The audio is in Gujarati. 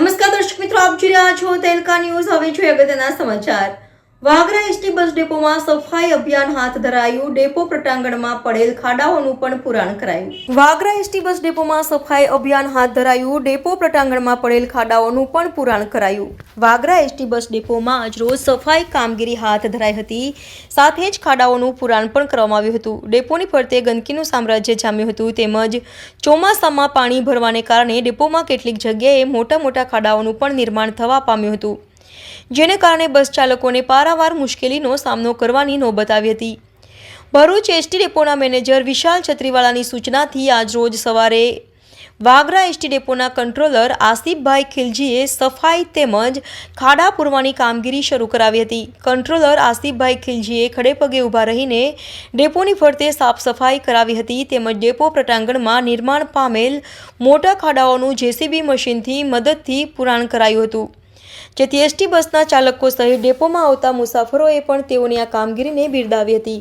નમસ્કાર દર્શક મિત્રો આપ જોઈ રહ્યા છો તેલકા ન્યૂઝ. હવે જોઈએ અગત્યના સમાચાર. વાગરા એસટી બસ ડેપોમાં સફાઈ અભિયાન હાથ ધરાયું ડેપો પ્રટાંગણમાં પડેલ ખાડાઓનું પણ પુરાણ કરાયું. વાગરા એસટી બસ ડેપોમાં સફાઈ અભિયાન હાથ ધરાયું ડેપો પ્રટાંગણમાં પડેલ ખાડાઓનું પણ પુરાણ કરાયું. વાગરા એસટી બસ ડેપોમાં આજરોજ સફાઈ કામગીરી હાથ ધરાઈ હતી. સાથે જ ખાડાઓનું પુરાણ પણ કરવામાં આવ્યું હતું. ડેપોની ફરતે ગંદકીનું સામ્રાજ્ય જામ્યું હતું તેમજ ચોમાસામાં પાણી ભરવાને કારણે ડેપોમાં કેટલીક જગ્યાએ મોટા મોટા ખાડાઓનું પણ નિર્માણ થવા પામ્યું હતું. જેને કારણે બસ ચાલકોને પારાવાર મુશ્કેલીનો સામનો કરવાની નોબત આવી હતી. ભરૂચ એસટી ડેપોના મેનેજર વિશાલ છત્રીવાળાની સૂચનાથી આજરોજ સવારે વાગરા એસટી ડેપોના કંટ્રોલર આસિફભાઈ ખિલજીએ સફાઈ તેમજ ખાડા પૂરવાની કામગીરી શરૂ કરાવી હતી. કંટ્રોલર આસિફભાઈ ખિલજીએ ખડેપગે ઊભા રહીને ડેપોની ફરતે સાફ સફાઈ કરાવી હતી તેમજ ડેપો પ્રટાંગણમાં નિર્માણ પામેલ મોટા ખાડાઓનું જેસીબી મશીનથી મદદથી પુરાણ કરાયું હતું. જેથી એસટી બસના ચાલકો સહિત ડેપોમાં આવતા મુસાફરોએ પણ તેઓની આ કામગીરીને બિરદાવી હતી.